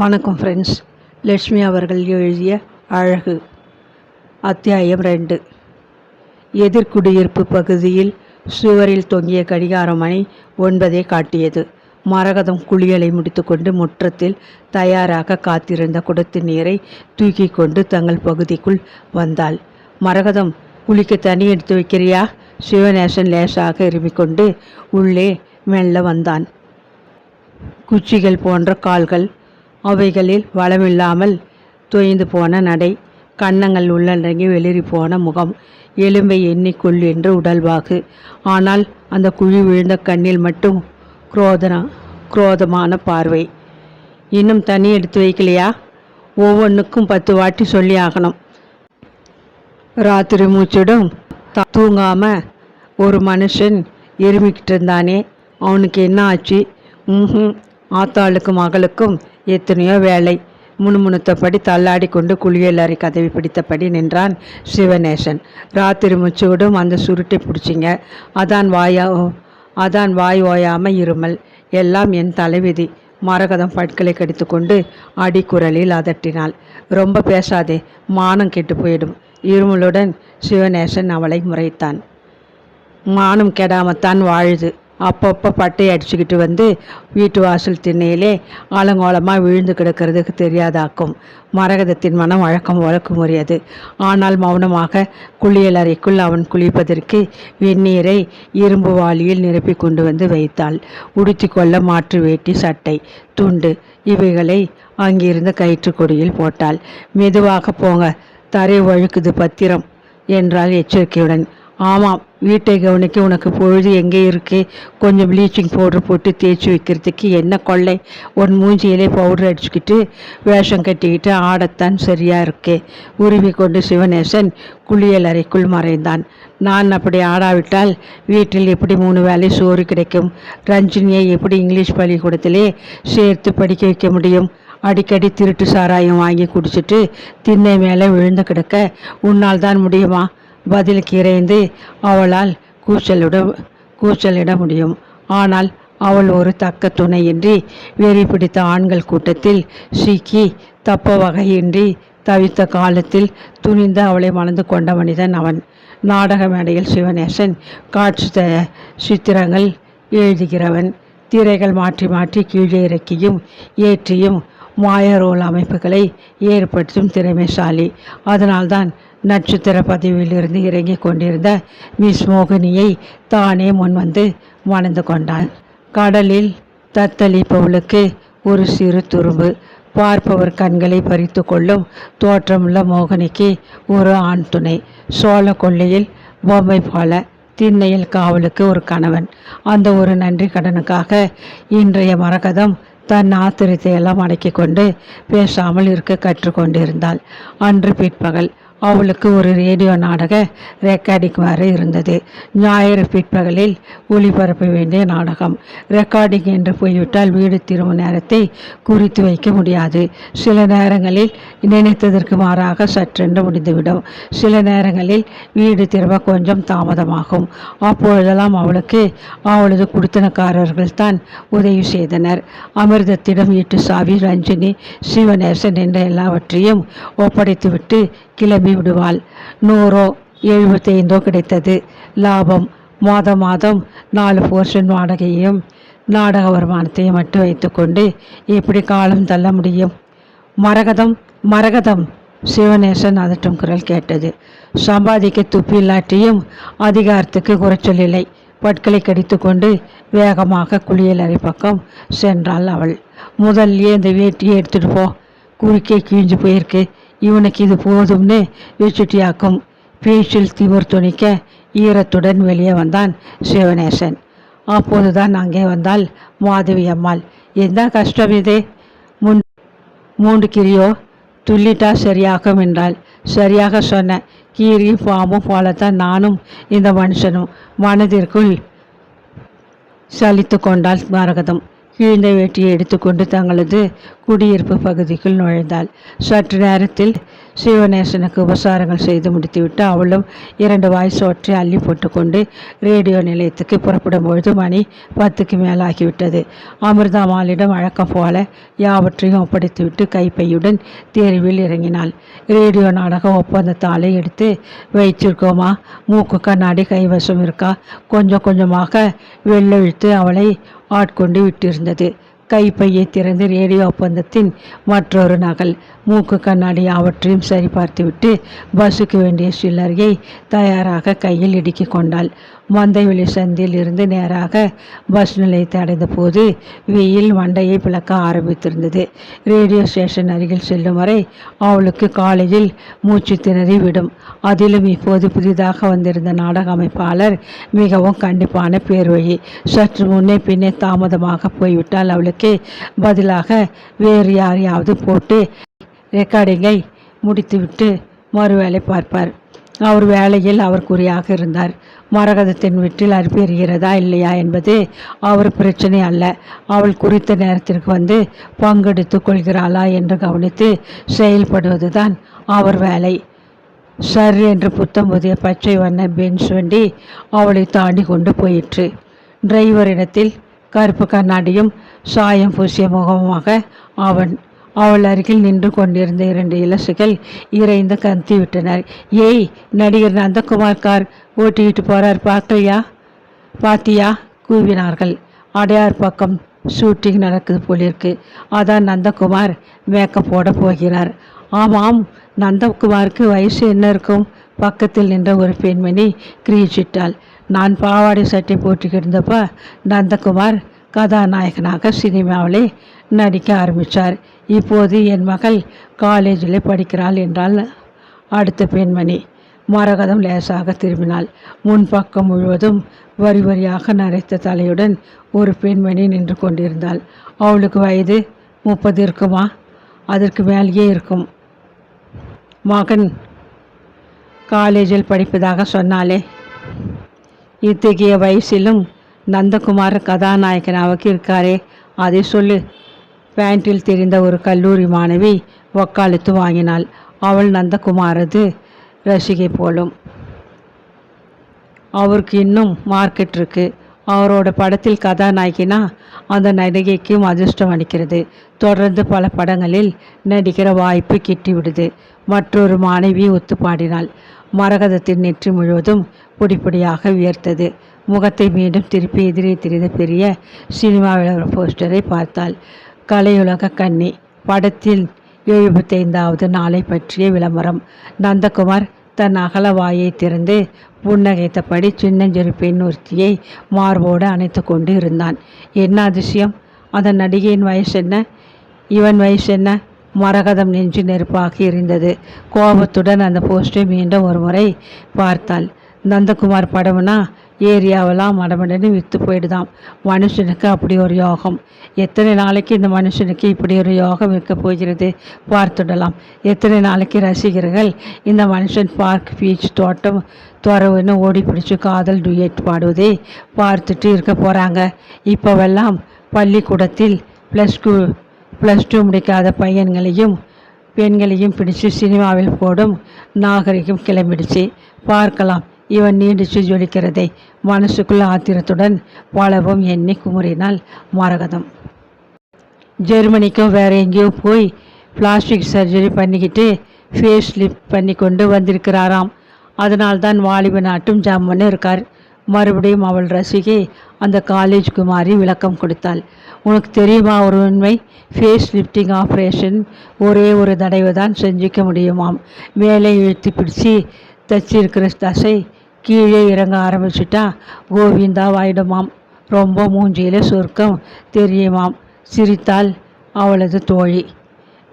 வணக்கம் ஃப்ரெண்ட்ஸ் லட்சுமி அவர்கள் எழுதிய அழகு அத்தியாயம் ரெண்டு. எதிர்குடியிருப்பு பகுதியில் சுவரில் தொங்கிய கடிகார மணி ஒன்பதை காட்டியது. மரகதம் குளியலை முடித்துக்கொண்டு முற்றத்தில் தயாராக காத்திருந்த குடத்து நீரை தூக்கி கொண்டு தங்கள் பகுதிக்குள் வந்தாள். மரகதம் குளிக்க தனி எடுத்து வைக்கிறியா? சிவநேசன் லேசாக இருமிக்கொண்டு உள்ளே மெல்ல வந்தான். குச்சிகள் போன்ற கால்கள் அவைகளில் வளமில்லாமல் தொய்ந்து போன நடை கன்னங்கள் உள்ளடங்கி வெளிரி போன முகம் எலும்பை எண்ணிக்குள் என்று உடல்வாகு. ஆனால் அந்த குழி விழுந்த கண்ணில் மட்டும் குரோதனா குரோதமான பார்வை. இன்னும் தனி எடுத்து வைக்கலையா? ஒவ்வொன்றுக்கும் பத்து வாட்டி சொல்லி ஆகணும். ராத்திரி மூச்சிடும் த- தூங்காம ஒரு மனுஷன் எருமிக்கிட்டு இருந்தானே அவனுக்கு என்ன ஆச்சு? ம் ஆத்தாளுக்கும் மகளுக்கும் எத்தனையோ வேலை முணுமுணுத்தபடி தள்ளாடி கொண்டு குளியலறை கதவி பிடித்தபடி நின்றான் சிவநேசன். ராத்திரி முச்சுவிடும் அந்த சுருட்டை பிடிச்சிங்க. அதான் வாயா அதான் வாய் ஓயாமல் இருமல். எல்லாம் என் தலைவிதி. மரகதம் பட்களை கடித்துக்கொண்டு அடிக்குரலில் அதட்டினாள். ரொம்ப பேசாதே மானம் கெட்டு போயிடும். இருமலுடன் சிவநேசன் அவளை முறைத்தான். மானம் கெடாமத்தான் வாழுது. அப்பப்போ பட்டை அடிச்சுக்கிட்டு வந்து வீட்டு வாசல் திண்ணையிலே ஆலங்கோலமாக விழுந்து கிடக்கிறதுக்கு தெரியாதாக்கும். மரகதத்தின் மனம் வழக்கம் வழக்குமுறியது ஆனால் மௌனமாக குளியலறைக்குள் அவன் குளிப்பதற்கு வெந்நீரை இரும்பு வாளியில் நிரப்பி கொண்டு வந்து வைத்தாள். உடுத்தி கொள்ள மாற்று வேட்டி சட்டை துண்டு இவைகளை அங்கிருந்த கயிற்று கொடியில் போட்டாள். மெதுவாக போங்க தரை வழுக்குது பத்திரம் என்றால் எச்சரிக்கையுடன். ஆமாம் வீட்டை கவனிக்க உனக்கு பொழுது எங்கே இருக்கு? கொஞ்சம் ப்ளீச்சிங் பவுடர் போட்டு தேய்ச்சி வைக்கிறதுக்கு என்ன கொள்ளை? உன் மூஞ்சியிலே பவுடர் அடிச்சுக்கிட்டு வேஷம் கட்டிக்கிட்டு ஆடத்தான் சரியாக இருக்கே. உருவி கொண்டு சிவநேசன் குளியல் அறைக்குள் மறைந்தான். நான் அப்படி ஆடாவிட்டால் வீட்டில் எப்படி மூணு வேளை சோறு கிடைக்கும்? ரஞ்சினியை எப்படி இங்கிலீஷ் பள்ளிக்கூடத்திலே சேர்த்து படிக்க வைக்க முடியும்? அடிக்கடி திருட்டு சாராயம் வாங்கி குடிச்சிட்டு திண்ணை மேலே விழுந்து கிடக்க உன்னால் தான் முடியுமா? பதிலுக்கு இறைந்து அவளால் கூச்சலிட கூச்சலிட முடியும். ஆனால் அவள் ஒரு தக்க துணையின்றி வெறி பிடித்த ஆண்கள் கூட்டத்தில் சிக்கி தப்ப வகையின்றி தவித்த காலத்தில் துணிந்து அவளை மணந்து கொண்ட மனிதன் அவன். நாடக மேடையில் சிவநேசன் காட்சி த- சித்திரங்கள் எழுதுகிறவன். திரைகள் மாற்றி மாற்றி கீழே இறக்கியும் ஏற்றியும் மாயரோல் அமைப்புகளை ஏற்படுத்தும் திறமைசாலி. அதனால்தான் நட்சத்திர பதவியிலிருந்து இறங்கிக் கொண்டிருந்த மிஸ் மோகினியை தானே முன்வந்து மணந்து கொண்டான் கடலில் தத்தளிப்பவளுக்கு ஒரு சிறு துரும்பு. பார்ப்பவர் கண்களை பறித்து கொள்ளும் தோற்றமுள்ள மோகினிக்கு ஒரு ஆண் துணை. சோழ கொள்ளையில் பொம்மை போல திண்ணையில் காவலுக்கு ஒரு கணவன். அந்த ஒரு நன்றி கடனுக்காக இன்றைய மரகதம் தன் ஆத்திரத்தை எல்லாம் அடக்கிக் கொண்டு பேசாமல் இருக்க கற்றுக்கொண்டிருந்தாள். அன்று பிற்பகல் அவளுக்கு ஒரு ரேடியோ நாடக ரெக்கார்டிங் வரை இருந்தது. ஞாயிறு பிற்பகலில் ஒளிபரப்ப வேண்டிய நாடகம். ரெக்கார்டிங் என்று போய்விட்டால் வீடு திரும்ப நேரத்தை குறித்து வைக்க முடியாது. சில நேரங்களில் நினைத்ததற்கு மாறாக சற்றென்று முடிந்துவிடும். சில நேரங்களில் வீடு திரும்ப கொஞ்சம் தாமதமாகும். அப்பொழுதெல்லாம் அவளுக்கு அவளது குடித்தனக்காரர்கள் தான் உதவி செய்தனர். அமிர்தத்திடம் ஈட்டு சாவி ரஞ்சினி சிவநேசன் என்ற எல்லாவற்றையும் ஒப்படைத்துவிட்டு கிளம்பி விடுவாள். நூறோ எழுபத்தைந்தோ கிடைத்தது. லாபம். மாதம் மாதம் நாலு போர்ஷன் வாடகையும் நாடக வருமானத்தையும் மட்டும் வைத்துக்கொண்டு எப்படி காலம் தள்ள முடியும்? மரகதம் மரகதம். சிவநேசன் அதட்டும் குரல் கேட்டது. சம்பாதிக்க துப்பி இல்லாட்டியும் அதிகாரத்துக்கு குறைச்சல் இல்லை பற்களை கடித்துக்கொண்டு வேகமாக குளியலறை பக்கம் சென்றாள் அவள். முதல்ல இந்த வேட்டியை எடுத்துகிட்டு போ. குறுக்கே கிழிஞ்சு போயிருக்கு. இவனுக்கு இது போதும்னு வச்சுட்டியாக்கும் பேச்சில் திமிர் துணிக்க ஈரத்துடன் வெளியே வந்தான் சிவநேசன் அப்போதுதான் அங்கே வந்தால் மாதவி அம்மாள். என்ன கஷ்டம் இது? முன் மூன்று கிரியோ துள்ளிட்டா சரியாகும் என்றாள். சரியாக சொன்ன. கீரியும் பாம்பும் போலத்தான் நானும் இந்த மனுஷனும். மனதிற்குள் சலித்து கொண்டால் மரகதம் கிழிந்த வேட்டியை எடுத்துக்கொண்டு தங்களது குடியிருப்பு பகுதிக்குள் நுழைந்தாள். சற்று நேரத்தில் சிவநேசனுக்கு உபசாரங்கள் செய்து முடித்துவிட்டு அவளும் இரண்டு வாய் சோற்றை அள்ளி போட்டுக்கொண்டு ரேடியோ நிலையத்துக்கு புறப்படும் பொழுது மணி பத்துக்கு மேலாகிவிட்டது. அமிர்தாமாலிடம் வழக்கம் போல யாவற்றையும் ஒப்படைத்துவிட்டு கைப்பையுடன் தேர்வில் இறங்கினாள். ரேடியோ நாடக ஒப்பந்தத்தாளை எடுத்து வைச்சிருக்கோமா மூக்கு கண்ணாடி கைவசம் இருக்கா? கொஞ்சம் கொஞ்சமாக வெள்ளெழுத்து அவளை ஆட்கொண்டு விட்டிருந்தது. கைப்பையை திறந்து ரேடியோ ஒப்பந்தத்தின் மற்றொரு நகல் மூக்கு கண்ணாடி அவற்றையும் சரிபார்த்துவிட்டு பஸ்ஸுக்கு வேண்டிய சில்லறையை தயாராக கையில் இடுக்கிக் கொண்டாள். மந்தைவெளி சந்தியில் இருந்து நேராக பஸ் நிலையத்தை அடைந்த போது வெயில் மண்டையை பிளக்க ஆரம்பித்திருந்தது. ரேடியோ ஸ்டேஷன் அருகில் செல்லும் வரை அவளுக்கு காலையில் மூச்சு திணறி விடும். அதிலும் இப்போது புதிதாக வந்திருந்த நாடக அமைப்பாளர் மிகவும் கண்டிப்பான பேர்வழி. சற்று முன்னே பின்னே தாமதமாக போய்விட்டால் அவளுக்கு பதிலாக வேறு யாரையாவது போட்டு ரெக்கார்டிங்கை முடித்துவிட்டு மறு வேலை பார்ப்பார். அவர் வேலையில் அவர் குறியாக இருந்தார். மரகதத்தின் வீட்டில் அறுப்பெறுகிறதா இல்லையா என்பது அவர் பிரச்சனை அல்ல. அவள் குறித்த நேரத்திற்கு வந்து பங்கெடுத்து கொள்கிறாளா என்று கவனித்து செயல்படுவதுதான் அவர் வேலை. சர் என்று புத்தம் புதிய பச்சை வண்ண பென்ஸ் வண்டி அவளை தாண்டி கொண்டு போயிற்று. டிரைவரிடத்தில் கருப்பு கண்ணாடியும் சாயம் பூசிய முகமாக அவன் அவள் அருகில் நின்று கொண்டிருந்த இரண்டு இலசுகள் இறைந்து கத்திவிட்டனர் ஏய் நடிகர் நந்தகுமார் கார் ஓட்டிக்கிட்டு போறார் பார்க்கலையா பாத்தியா? கூவினார்கள். அடையார் பக்கம் ஷூட்டிங் நடக்குது போலிருக்கு அதான் நந்தகுமார் மேக்கப் போட போகிறார். ஆமாம் நந்தகுமாருக்கு வயசு என்ன இருக்கும்? பக்கத்தில் நின்ற ஒரு பெண்மணி கிரீச்சிட்டாள். நான் பாவாடை சட்டை போட்டுக்கிட்டு இருந்தப்ப நந்தகுமார் கதாநாயகனாக சினிமாவிலே நடிக்க ஆரம்பித்தார் இப்போது என் மகள் காலேஜில் படிக்கிறாள் என்றால் அடுத்த பெண்மணி. மரகதம் லேசாக திரும்பினாள். முன்பக்கம் முழுவதும் வரி வரியாக நரைத்த தலையுடன் ஒரு பெண்மணி நின்று கொண்டிருந்தாள். அவளுக்கு வயது முப்பது இருக்குமா? அதற்கு மேலேயே இருக்கும். மகன் காலேஜில் படிப்பதாக சொன்னாலே இத்தகைய வயசிலும் நந்தகுமார் கதாநாயகனாவுக்கு இருக்காரே. அதை சொல்லு. பேண்டில் தெரிந்த ஒரு கல்லூரி மாணவி வக்காலத்து வாங்கினாள். அவள் நந்தகுமாரது ரசிகை போலும். அவருக்கு இன்னும் மார்க்கெட் இருக்கு. அவரோட படத்தில் கதாநாயகினா அந்த நடிகைக்கும் அதிர்ஷ்டம் அளிக்கிறது. தொடர்ந்து பல படங்களில் நடிக்கிற வாய்ப்பு கிட்டிவிடுது. மற்றொரு மாணவி ஒத்து பாடினாள் மரகதத்தின் நெற்றி முழுவதும் பொடிப்பொடியாக உயர்த்தது. முகத்தை மீண்டும் திருப்பி எதிரே தெரிந்த பெரிய சினிமாவில் போஸ்டரை பார்த்தாள். கலையுலக கன்னி. படத்தில் எழுபத்தைந்தாவது நாளை பற்றிய விளம்பரம். நந்தகுமார் தன் அகல வாயை திறந்து புன்னகைத்தபடி சின்னஞ்சிறு பெண் ஒருத்தியை மார்போடு அணைத்து கொண்டு இருந்தான். என்ன அதிசயம்? அதன் நடிகையின் வயசு என்ன? இவன் வயசு என்ன? மரகதம் நெஞ்சு நெருப்பாக இருந்தது கோபத்துடன் அந்த போஸ்டை மீண்டும் ஒரு முறை பார்த்தாள். நந்தகுமார் படம்னா ஏரியாவெல்லாம் மடமடன்னு விற்று போயிடுதான் மனுஷனுக்கு அப்படி ஒரு யோகம். எத்தனை நாளைக்கு இந்த மனுஷனுக்கு இப்படி ஒரு யோகம் இருக்க போகிறது? பார்த்துடலாம். எத்தனை நாளைக்கு ரசிகர்கள் இந்த மனுஷன் பார்க் பீச் தோட்டம் துறவுன்னு ஓடி பிடிச்சி காதல் டுயட் பாடுவதை பார்த்துட்டு இருக்க போகிறாங்க இப்போவெல்லாம் பள்ளிக்கூடத்தில் ப்ளஸ் டூ ப்ளஸ் டூ முடிக்காத பையன்களையும் பெண்களையும் பிடிச்சு சினிமாவில் போடும் நாகரிகம் கிளம்பிடுச்சு. பார்க்கலாம். இவன் நீடிச்சு ஜொலிக்கிறதை மனசுக்குள்ள ஆத்திரத்துடன் பலவும் எண்ணி குமுறினாள் மரகதம். ஜெர்மனிக்கும் வேற எங்கேயோ போய் பிளாஸ்டிக் சர்ஜரி பண்ணிக்கிட்டு ஃபேஸ் லிஃப்ட் பண்ணி கொண்டு வந்திருக்கிறாராம் அதனால்தான் வாலிப நாட்டும் ஜம்முன்னு இருக்கார். மறுபடியும் அவள் ரசிகை அந்த காலேஜ் குமாரி விளக்கம் கொடுத்தாள். உனக்கு தெரியுமா ஒரு உண்மை? ஃபேஸ் லிஃப்டிங் ஆப்ரேஷன் ஒரே ஒரு தடவை தான் செஞ்சுக்க முடியுமாம். மேலே இழுத்து பிடிச்சி தச்சிருக்கிற தசை கீழே இறங்க ஆரம்பிச்சிட்டா கோவிந்தா வாயிடுமாம். ரொம்ப மூஞ்சியில் சுருக்கம் தெரியுமாம். சிரித்தால் அவளது தோழி.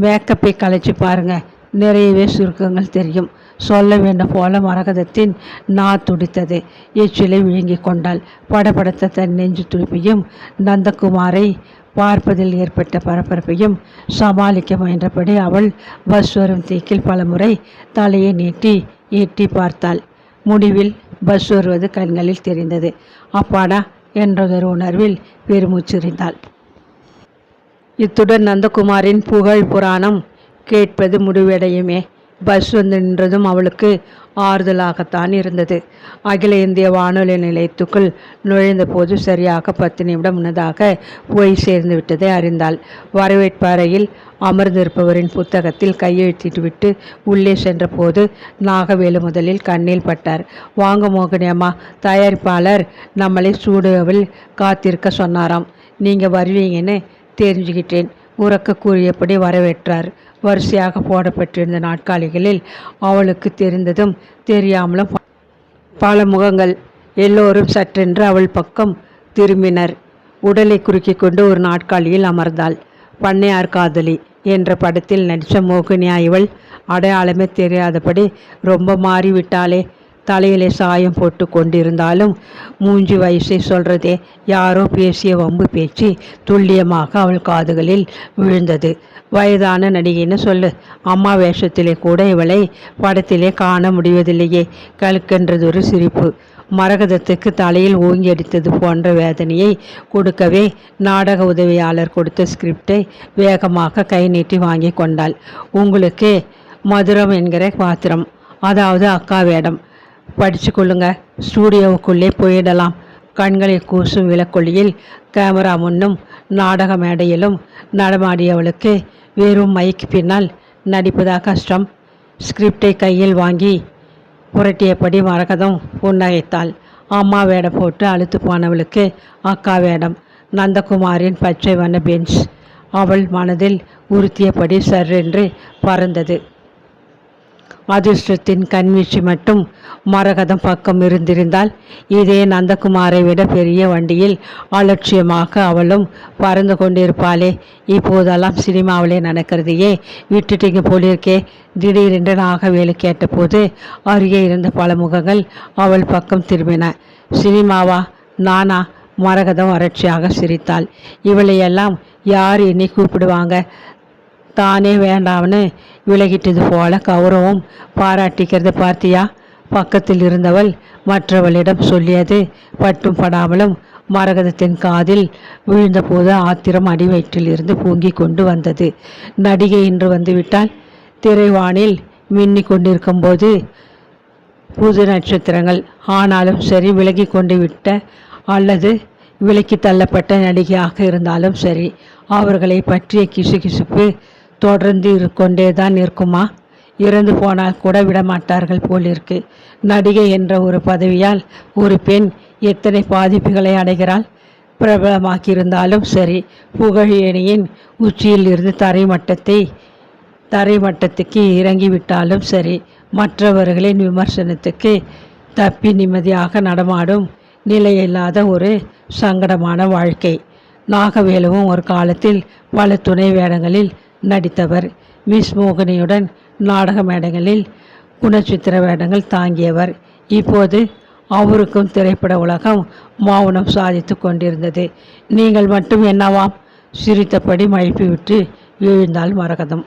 மேக்கப்பை கலைச்சி பாருங்க. நிறையவே சுருக்கங்கள் தெரியும். சொல்ல வேண்டும் போல மரகதத்தின் நா துடித்தது. எச்சிலை விழுங்கி கொண்டாள். படபடத்த தன் நெஞ்சு துடிப்பையும் நந்தகுமாரை பார்ப்பதில் ஏற்பட்ட பரபரப்பையும் சமாளிக்க முயன்றபடி அவள் பஸ் வரும் தீக்கில் பலமுறை தலையை நீட்டி எட்டி பார்த்தாள். முடிவில் பஸ் வருவது கண்களில் தெரிந்தது. அப்பாடா! என்றதொரு உணர்வில் பெருமூச்சிருந்தாள் இத்துடன் நந்தகுமாரின் புகழ் புராணம் கேட்பது முடிவடையுமே. பஸ் வந்து நின்றதும் அவளுக்கு ஆறுதலாகத்தான் இருந்தது. அகில இந்திய வானொலி நிலையத்துக்குள் நுழைந்தபோது சரியாக பத்து நிமிடம் முன்னதாக போய் சேர்ந்து விட்டதை அறிந்தாள். வரவேற்பறையில் அமர்ந்திருப்பவரின் புத்தகத்தில் கையெழுத்திட்டுவிட்டு உள்ளே சென்றபோது நாகவேலு முதலில் கண்ணில் பட்டார். வாங்க மோகனியம்மா தயாரிப்பாளர் நம்மளை சூடுவில் காத்திருக்க சொன்னாராம். நீங்கள் வருவீங்கன்னு தெரிஞ்சுக்கிட்டேன் உறக்க கூறியபடி வரவேற்றார். வரிசையாக போடப்பட்டிருந்த நாட்காலிகளில் அவளுக்கு தெரிந்ததும் தெரியாமலும் பல முகங்கள் எல்லோரும் சற்றென்று அவள் பக்கம் திரும்பினர். உடலை குறுக்கிக் கொண்டு ஒரு நாட்காலியில் அமர்ந்தாள். பண்ணையார் காதலி என்ற படத்தில் நடித்த மோகினியா இவள் அடையாளமே தெரியாதபடி ரொம்ப மாறிவிட்டாளே. தலையிலே சாயம் போட்டு கொண்டிருந்தாலும் மூஞ்சி வயசை சொல்றதே. யாரோ பேசிய வம்பு பேச்சு துல்லியமாக அவள் காதுகளில் விழுந்தது. வயதான நடிகைன்னு சொல்லு. அம்மா வேஷத்திலே கூட இவளை படத்திலே காண முடிவதில்லையே. கழுக்கென்றதொரு சிரிப்பு. மரகதத்துக்கு தலையில் ஓங்கி அடித்தது போன்ற வேதனையை கொடுக்கவே நாடக உதவியாளர் கொடுத்த ஸ்கிரிப்டை வேகமாக கை நீட்டி வாங்கி கொண்டாள். உங்களுக்கு மதுரம் என்கிற பாத்திரம். அதாவது அக்கா வேடம். படித்து கொள்ளுங்க ஸ்டூடியோவுக்குள்ளே போயிடலாம். கண்களை கூசும் விளக்கொளியில் கேமரா முன்னும் நாடக மேடையிலும் நடமாடியவளுக்கு வெறும் மைக்கு பின்னால் நடிப்பதாக கஷ்டம். ஸ்கிரிப்டை கையில் வாங்கி புரட்டியபடி மரகதம் புன்னகைத்தாள். அம்மா வேடம் போட்டு அழுத்து போனவளுக்கு அக்கா வேடம் நந்தகுமாரின் பச்சை வண்ண பெஞ்ச் அவள் மனதில் உறுத்தியபடி சர்ரென்று பறந்தது. அதிர்ஷ்டத்தின் கண்வீச்சு மட்டும் மரகதம் பக்கம் இருந்திருந்தால் இதே நந்தகுமாரை விட பெரிய வண்டியில் அலட்சியமாக அவளும் பறந்து கொண்டிருப்பாளே. இப்போதெல்லாம் சினிமாவிலே நடக்கிறதையே விட்டுட்டீங்க போலிருக்கே. திடீரென்று நாகவேலு கேட்டபோது அருகே இருந்த பல முகங்கள் அவள் பக்கம் திரும்பின. சினிமாவா? நானா? மரகதம் வறட்சியாக சிரித்தாள். இவளையெல்லாம் யார் என்னை கூப்பிடுவாங்க? தானே வேண்டாம்னு விலகிட்டது போல கௌரவம் பாராட்டிக்கிறத பார்த்தியா? பக்கத்தில் இருந்தவள் மற்றவளிடம் சொல்லியது பட்டும் படாமலும் மரகதத்தின் காதில் விழுந்தபோது ஆத்திரம் அடிவயிற்றில் இருந்து பூங்கி கொண்டு வந்தது. நடிகை என்று வந்துவிட்டால் திரைவானில் மின்னிக் கொண்டிருக்கும்போது புது நட்சத்திரங்கள். ஆனாலும் சரி விலகி கொண்டு விட்ட அல்லது விலக்கி தள்ளப்பட்ட நடிகையாக இருந்தாலும் சரி அவர்களை பற்றிய கிசுகிசுப்பு தொடர்ந்து கொண்டே தான் இருக்குமா? இறந்து போனால் கூட விடமாட்டார்கள் போலிருக்கு. நடிகை என்ற ஒரு பதவியால் ஒரு பெண் எத்தனை பாதிப்புகளை அடைகிறாள்? பிரபலமாக்கியிருந்தாலும் சரி புகழேணியின் உச்சியில் இருந்து தரைமட்டத்தை தரைமட்டத்துக்கு இறங்கிவிட்டாலும் சரி மற்றவர்களின் விமர்சனத்துக்கு தப்பி நிம்மதியாக நடமாடும் நிலையில்லாத ஒரு சங்கடமான வாழ்க்கை. நாகவேலுவும் ஒரு காலத்தில் பல துணை வேடங்களில் நடித்தவர் மிஸ் மோகினியுடன் நாடக மேடைகளில் குணச்சித்திர வேடங்கள் தாங்கியவர். இப்போது அவருக்கும் திரைப்பட உலகம் மௌனம் சாதித்து கொண்டிருந்தது. நீங்கள் மட்டும் என்னவாம்? சிரித்தபடி மழுப்பிவிட்டு விழுந்தாள் மரகதம்.